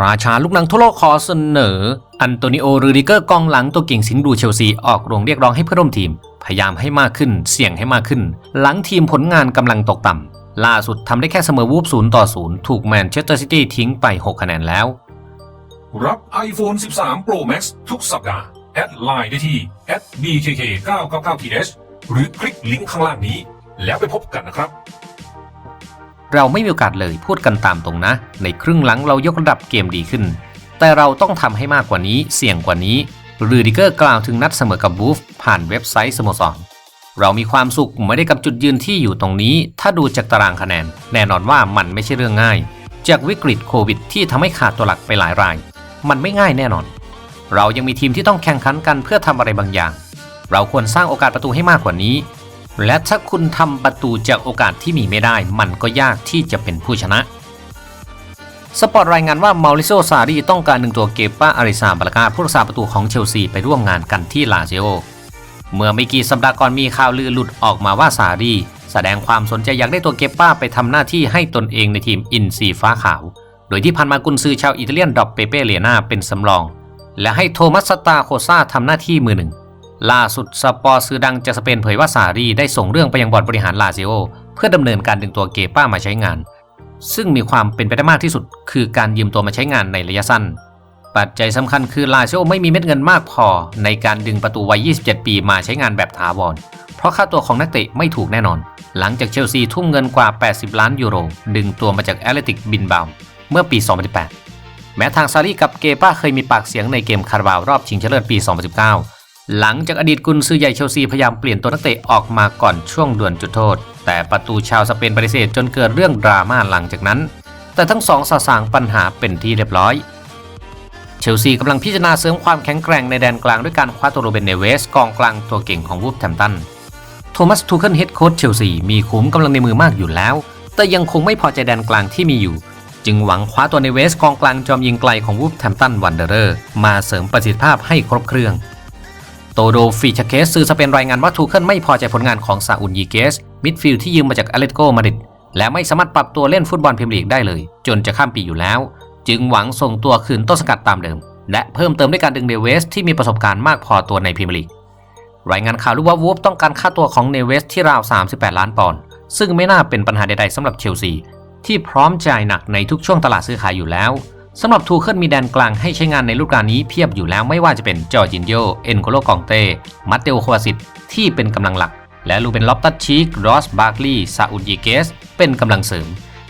ราชาลูกหนังทั่วโลกขอเสนอ อันโตนิโอรูดิเกอร์กองหลังตัวเก่งสิงห์ดูเชลซีออกโรงเรียกร้องให้เพื่อนร่วมทีม พยายามให้มากขึ้น เสี่ยงให้มากขึ้น หลังทีมผลงานกำลังตกต่ำล่าสุดทำได้แค่เสมอวูฟศูนย์ต่อศูนย์ถูกแมนเชสเตอร์ซิตี้ทิ้งไป 6 คะแนนแล้ว รับ iPhone 13 Pro Max ทุกสัปดาห์แอดไลน์ได้ที่ @bkk999th หรือคลิกลิงก์ข้างล่างนี้ แล้วไปพบกันนะครับ เราไม่มีโอกาสเลยพูดกันตามตรงนะ ในครึ่งหลังเรายกระดับเกมดีขึ้น แต่เราต้องทำให้มากกว่านี้เสี่ยงกว่านี้รูดิเกอร์กล่าวถึงนัดเสมอกับบูฟผ่านเว็บไซต์สโมสรเรามีความสุขไม่ได้กับจุดยืนที่อยู่ตรงนี้ ถ้าดูจากตารางคะแนน แน่นอนว่ามันไม่ใช่เรื่องง่าย จากวิกฤตโควิดที่ทำให้ขาดตัวหลักไปหลายราย มันไม่ง่ายแน่นอน เรายังมีทีมที่ต้องแข่งขันกันเพื่อทำอะไรบางอย่าง เราควรสร้างโอกาสประตูให้มากกว่านี้ และถ้าคุณทำประตูจากโอกาสที่มีไม่ได้ มันก็ยากที่จะเป็นผู้ชนะ สปอร์ตรายงานว่ามาริโซซารีต้องการหนึ่งตัวเกป้าอาริซาบาลกาผู้รักษาประตูของเชลซีไปร่วมงานกันที่ลาซิโอ เมื่อไม่กี่สัปดาห์ก่อนมีข่าวลือหลุดออกมาว่าซารีแสดงความสนใจอยากได้ตัวเกป้าไปทำหน้าที่ให้ตนเองในทีมอินซีฟ้าขาว โดยที่พันมากุนซือชาวอิตาเลียนดอกเปเป้เลียนาเป็นสำรอง และให้โทมัสสตาโคซาทำหน้าที่มือหนึ่ง ล่าสุดสปอร์ซื้อดังจากสเปนเผยว่าซารีได้ส่งเรื่องไปยังบอร์ดบริหารลาซิโอเพื่อดำเนินการดึงตัวเกป้ามาใช้งาน ซึ่งมีความเป็นไปได้มากที่สุด คือการยืมตัวมาใช้งานในระยะสั้น ปัจจัยสำคัญคือลาซิโอไม่มีเม็ดเงินมากพอ ในการดึงประตูวัย 27 ปีมาใช้งานแบบถาวร เพราะค่าตัวของนักเตะไม่ถูกแน่นอน หลังจากเชลซีทุ่มเงินกว่า 80 ล้านยูโร ดึงตัวมาจากแอตเลติกบินบาวเมื่อปี 2018 แม้ทางซารีกับเกป้าเคยมีปากเสียงในเกมคาราบาวรอบชิงชนะเลิศปี 2019 หลังจากอดีตกุนซือใหญ่เชลซีพยายามเปลี่ยนตัวนักเตะออกมาก่อนช่วงดวลจุดโทษ แต่ประตูชาวสเปนปฏิเสธจนเกิดเรื่องดราม่าหลังจากนั้น แต่ทั้งสองสะสางปัญหาเป็นที่เรียบร้อย เชลซีกำลังพิจารณาเสริมความแข็งแกร่งในแดนกลางด้วยการคว้าตัวโรเบนเนเวสกองกลางตัวเก่งของวูฟแทมตันโทมัสทูเคิลเฮดโค้ชเชลซีมีขุมกำลังในมือมากอยู่แล้ว แต่ยังคงไม่พอใจแดนกลางที่มีอยู่ จึงหวังคว้าตัวในเวสกองกลางจอมยิงไกลของวูฟแทมตันวันเดอร์มาเสริมประสิทธิภาพให้ครบเครื่อง โตโดฟิชเคสสื่อสเปนรายงานว่าทูเคิลไม่พอใจผลงานของซาอุนยีเกส มิดฟิลด์ที่ยืมมาจากอเลตโกมาดริดและไม่สามารถปรับตัวเล่นฟุตบอลพรีเมียร์ลีกได้เลย จนจะข้ามปีอยู่แล้ว จึงหวังส่งตัวคืนต้นสกัดตามเดิม และเพิ่มเติมด้วยการดึงเนเวสที่มีประสบการณ์มากพอตัวในพรีเมียร์ลีกรายงานข่าวรู้ว่าวูฟต้องการค่าตัวของเนเวสที่ราว 38 ล้านปอนด์ซึ่งไม่น่าเป็นปัญหาใดๆสำหรับเชลซีที่พร้อมจ่ายหนักในทุกช่วงตลาดซื้อขายอยู่แล้ว สำหรับทูเคิลมีแดนกลางให้ใช้งานในฤดูกาลนี้เพียบอยู่แล้วไม่ว่าจะเป็นจอร์จินโย เอ็นโคโลกองเต้ มัตเตโอควาซิตที่เป็นกำลังหลัก และลูเบนล็อปตัสชีกรอสบาร์กลีย์ซาอุดยีเกส เป็นกำลังเสริม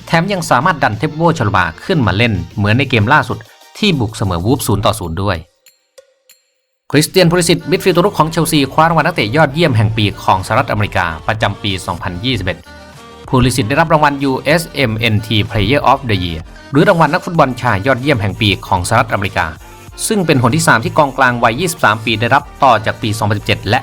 แถมยังสามารถดันเทปโวชลบาขึ้นมาเล่นเหมือนในเกมล่าสุด ที่บุกเสมอวูฟ0ต่อ0ด้วย คริสเตียนพูลิสิตมิดฟิลด์ตัวรุกของเชลซีคว้ารางวัลนักเตะยอดเยี่ยมแห่งปีของสหรัฐอเมริกาประจำปี 2021 พูลิสิตได้รับรางวัล USMNT Player of the Year หรือรางวัลนักฟุตบอลชายยอดเยี่ยมแห่งปีของสหรัฐอเมริกา ซึ่งเป็นหนที่ 3 ที่กองกลางวัย 23 ปีได้รับต่อจากปี 2017 และ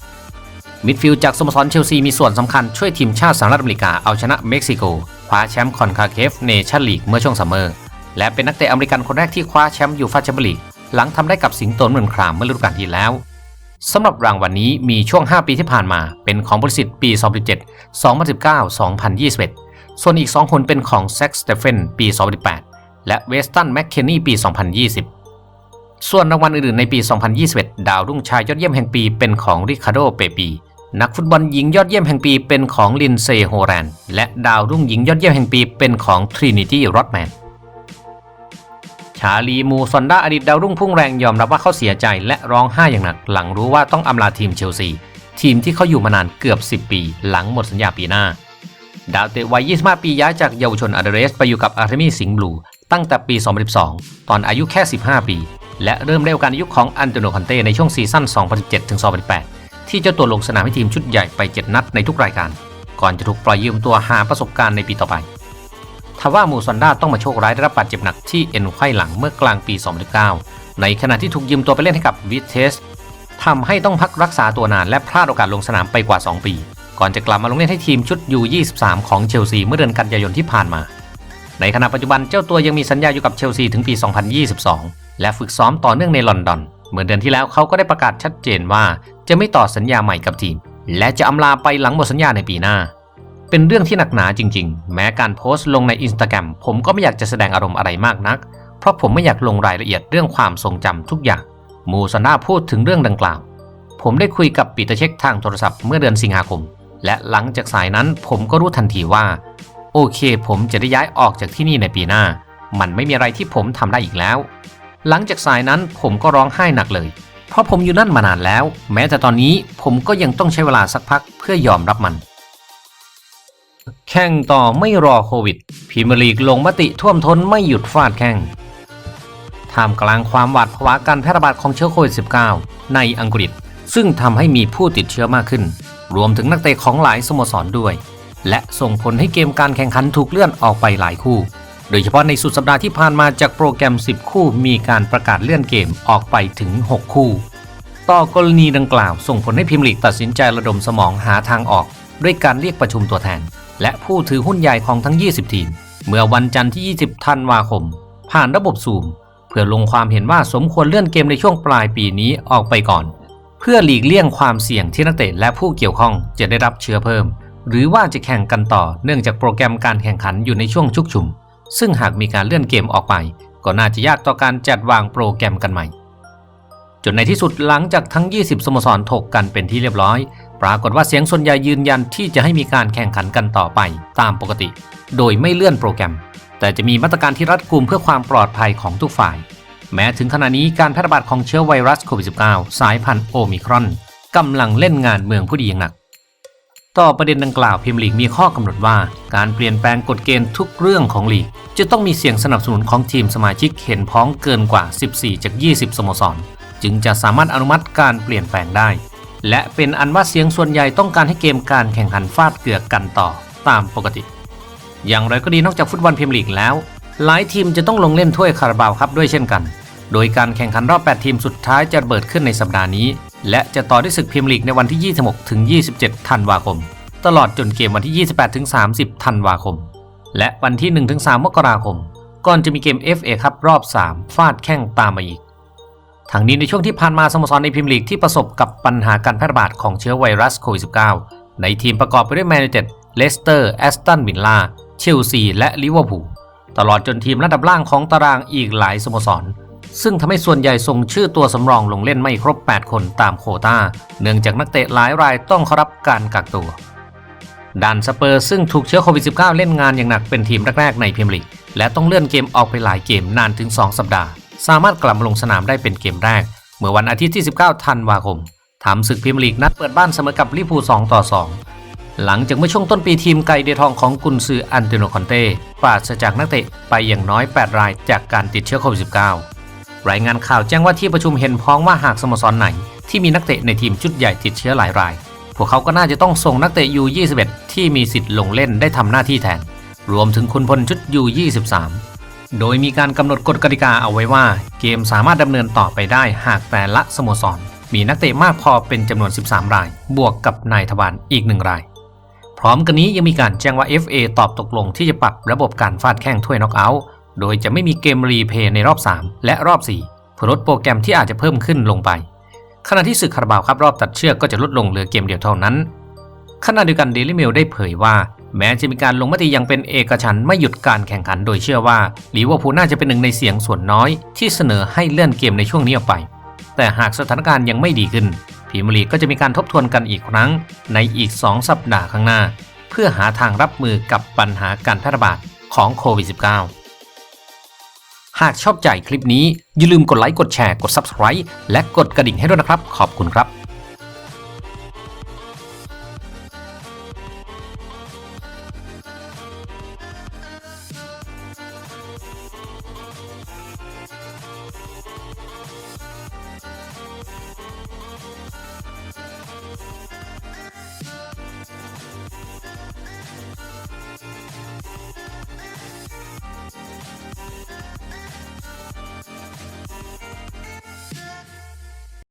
2019 มิดฟิลด์จากสโมสรเชลซีมีส่วนสำคัญช่วยทีมชาติสหรัฐอเมริกาเอาชนะเม็กซิโกคว้าแชมป์คอนคาเคฟเนชั่นลีกเมื่อช่วงซัมเมอร์และเป็นนักเตะอเมริกันคนแรกที่คว้าแชมป์ยูฟ่าแชมเปี้ยนลีกหลังทำได้กับสิงโตนเมืองครามเมื่อฤดูกาลที่แล้ว สำหรับรางวัลนนี้มีช่วง 5 ปีที่ผ่านมา เป็นของบริษัทปี 2017 2019 2021 ส่วนอีก 2 คนเป็นของแซ็กสเตเฟนปี 2018 และเวสตันแมคเคนนี่ปี 2020 ส่วนรางวัลอื่นๆในปี 2021 ดาวรุ่งชายยอดเยี่ยมแห่งปีเป็นของริคาร์โด เปปีนักฟุตบอลหญิงยอดเยี่ยมแห่งปีเป็นของลินเซโฮแรน และดาวรุ่งหญิงยอดเยี่ยมแห่งปีเป็นของทรินิตี้รอดแมน ชาลีมูซอนดาอดีตดาวรุ่งพุ่งแรงยอมรับว่าเขาเสียใจและร้องไห้อย่างหนัก หลังรู้ว่าต้องอำลาทีมเชลซี ทีมที่เขาอยู่มานานเกือบ 10 ปี หลังหมดสัญญาปีหน้า ดาวเตะวัย 25 ปีย้ายจากเยาวชนอาร์เดเรสไปอยู่กับอาร์เทมีสิงห์บลูตั้งแต่ปี 2012 ตอนอายุแค่ 15 ปี และเริ่มได้โอกาสในยุคของอันโตโนคอนเต้ในช่วงซีซั่น 2017-2018 ที่เจ้าตัวลงสนามให้ทีมชุดใหญ่ไป 7 นัดในทุกรายการ ก่อนจะถูกปล่อยยืมตัวหาประสบการณ์ในปีต่อไป ทว่ามูซอนดาต้องมาโชคร้ายได้รับบาดเจ็บหนักที่เอ็นไขว้หลังเมื่อกลางปี 2019 ในขณะที่ถูกยืมตัวไปเล่นให้กับวิเทสทำให้ต้องพักรักษาตัวนานและพลาดโอกาสลงสนามไปกว่า 2 ปี ก่อนจะกลับมาลงเล่นให้ทีมชุดยู23ของเชลซีเมื่อเดือนกันยายนที่ผ่านมา ในขณะปัจจุบันเจ้าตัวยังมีสัญญาอยู่กับเชลซีถึงปี 2022 และฝึกซ้อมต่อเนื่องในลอนดอน เมื่อเดือนที่แล้วเขาก็ได้ประกาศชัดเจนว่า จะไม่ต่อสัญญาใหม่กับทีม และจะอำลาไปหลังหมดสัญญาในปีหน้า เป็นเรื่องที่หนักหนาจริง ๆ แม้การโพสต์ลงในอินสตาแกรมผมก็ไม่อยากจะแสดงอารมณ์อะไรมากนัก เพราะผมไม่อยากลงรายละเอียดเรื่องความทรงจำทุกอย่าง มูซาน่าพูดถึงเรื่องดังกล่าว ผมได้คุยกับปีเตอร์เช็คทางโทรศัพท์เมื่อเดือนสิงหาคม และหลังจากสายนั้นผมก็รู้ทันทีว่า โอเค ผมจะได้ย้ายออกจากที่นี่ในปีหน้า มันไม่มีอะไรที่ผมทำได้อีกแล้ว หลังจากสายนั้นผมก็ร้องไห้หนักเลย เพราะผมอยู่นั่นมานานแล้ว แม้แต่ตอนนี้ผมก็ยังต้องใช้เวลาสักพักเพื่อยอมรับมัน แข่งต่อไม่รอโควิดพรีเมียร์ลีกลงมติท่วมท้นไม่หยุดฟาดแข่งท่ามกลางความหวาดผวาการแพร่ระบาดของเชื้อโควิด -19 ในอังกฤษ ซึ่งทำให้มีผู้ติดเชื้อมากขึ้น รวมถึงนักเตะของหลายสโมสรด้วย และส่งผลให้เกมการแข่งขันถูกเลื่อนออกไปหลายคู่ โดยเฉพาะในสุดสัปดาห์ที่ผ่านมาจากโปรแกรม 10 คู่มีการประกาศเลื่อนเกมออกไปถึง 6 คู่ ต่อกรณีดังกล่าว ส่งผลให้พรีเมียร์ลีกตัดสินใจระดมสมองหาทางออก ด้วยการเรียกประชุมตัวแทน และผู้ถือหุ้นใหญ่ของทั้ง 20 ทีม เมื่อวันจันทร์ที่ 20 ธันวาคม ผ่านระบบซูม เพื่อลงความเห็นว่าสมควรเลื่อนเกมในช่วงปลายปีนี้ออกไปก่อน เพื่อหลีกเลี่ยงความเสี่ยงที่นักเตะและผู้เกี่ยวข้องจะได้รับเชื้อเพิ่ม หรือว่าจะแข่งกันต่อเนื่องจากโปรแกรมการแข่งขันอยู่ในช่วงชุกชุม ซึ่งหากมีการเลื่อนเกมออกไป ก็น่าจะยากต่อการจัดวางโปรแกรมกันใหม่จนในที่สุดหลังจากทั้ง 20 สโมสรถกกันเป็นที่เรียบร้อย ปรากฏว่าเสียงส่วนใหญ่ยืนยันที่จะให้มีการแข่งขันกันต่อไปตามปกติ โดยไม่เลื่อนโปรแกรม แต่จะมีมาตรการที่รัดกุมเพื่อความปลอดภัยของทุกฝ่าย แม้ถึงขณะนี้การแพร่ระบาดของเชื้อไวรัสโควิด -19 สายพันธุ์โอมิครอนกำลังเล่นงานเมืองผู้ดีอย่างหนัก ต่อประเด็นดังกล่าวพิมลีกมีข้อกำหนดว่า การเปลี่ยนแปลงกฎเกณฑ์ทุกเรื่องของลีก จะต้องมีเสียงสนับสนุนของทีมสมาชิกเห็นพ้องเกินกว่า 14 จาก 20 สโมสร จึงจะสามารถอนุมัติการเปลี่ยนแปลงได้ และเป็นอันว่าเสียงส่วนใหญ่ต้องการให้เกมการแข่งขันฟาดเกือกกันต่อตามปกติ อย่างไรก็ดีนอกจากฟุตบอลพรีเมียร์ลีกแล้ว หลายทีมจะต้องลงเล่นถ้วยคาราบาวครับด้วยเช่นกัน โดยการแข่งขันรอบ 8 ทีมสุดท้ายจะเบิดขึ้นในสัปดาห์นี้ และจะต่อด้วยศึกพรีเมียร์ลีกในวันที่ 26 ถึง 27 ธันวาคม ตลอดจนเกมวันที่ 28 ถึง 30 ธันวาคม และวันที่ 1 ถึง 3 มกราคม ก่อนจะมีเกม FA ครับรอบ 3 ฟาดแข้งตามมาอีก ทั้งนี้ในช่วงที่ผ่านมาสโมสรในพรีเมียร์ลีกที่ประสบกับปัญหาการแพร่ระบาดของเชื้อไวรัสโควิด -19 ในทีมประกอบไปด้วยแมนยูเต็ด เลสเตอร์ แอสตันวิลล่า เชลซี และลิเวอร์พูล ตลอดจนทีมระดับล่างของตารางอีกหลายสโมสร ซึ่งทำให้ส่วนใหญ่ส่งชื่อตัวสำรองลงเล่นไม่ครบ 8 คนตามโควตาเนื่องจากนักเตะหลายรายต้องเข้ารับการกักตัวด้านสเปอร์ซึ่งถูกเชื้อโควิด -19 เล่นงานอย่างหนักเป็นทีมแรกๆในพรีเมียร์ลีกและต้องเลื่อนเกมออกไปหลายเกมนานถึง 2 สัปดาห์ สามารถกลับมาลงสนามได้เป็นเกมแรก เมื่อวันอาทิตย์ที่ 19 ธันวาคมทำศึกพรีเมียร์ลีกนัดเปิดบ้านเสมอกับลิเวอร์พู2 ต่อ 2 หลังจากเมื่อช่วงต้นปีทีมไก่เดทองของกุนซืออันเตโนคอนเต้ปราศจากนักเตะไปอย่างน้อย 8 รายจากการติดเชื้อโควิด -19 รายงานข่าวแจ้งว่าที่ประชุมเห็นพ้องว่าหากสโมสรไหน ที่มีนักเตะในทีมชุดใหญ่ติดเชื้อหลายราย พวกเขาก็น่าจะต้องส่งนักเตะยู21ที่มีสิทธิ์ลงเล่นได้ทำหน้าที่แทน รวมถึงคุณพลชุดยู23 โดยมีการกำหนดกฎกติกาเอาไว้ว่า เกมสามารถดำเนินต่อไปได้หากแต่ละสโมสร มีนักเตะมากพอเป็นจำนวน 13 ราย บวกกับนายทวารอีกหนึ่งราย พร้อมกันนี้ยังมีการแจ้งว่า FA ตอบตกลงที่จะปรับระบบการฟาดแข้งถ้วยน็อกเอาท์โดยจะไม่มีเกมรีเพย์ในรอบ 3 และรอบ4เพื่อลดโปรแกรมที่อาจจะเพิ่มขึ้นลงไป ขณะที่ศึกคาราบาวครับรอบตัดเชือกก็จะลดลงเหลือเกมเดียวเท่านั้นขณะเดียวกันเดลิเมลได้เผยว่า แม้จะมีการลงมติอย่างเป็นเอกฉันท์ไม่หยุดการแข่งขันโดยเชื่อว่าลิเวอร์พูลน่าจะเป็นหนึ่งในเสียงส่วนน้อย ที่เสนอให้เลื่อนเกมในช่วงนี้ออกไป แต่หากสถานการณ์ยังไม่ดีขึ้นพรีเมียร์ลีกก็จะมีการทบทวนกันอีกครั้ง ในอีก 2 สัปดาห์ข้างหน้า เพื่อหาทางรับมือกับปัญหาการแพร่ระบาดของโควิด -19 หากชอบใจคลิปนี้อย่าลืมกดไลค์กดแชร์กด Subscribe และกดกระดิ่งให้ด้วยนะครับ ขอบคุณครับ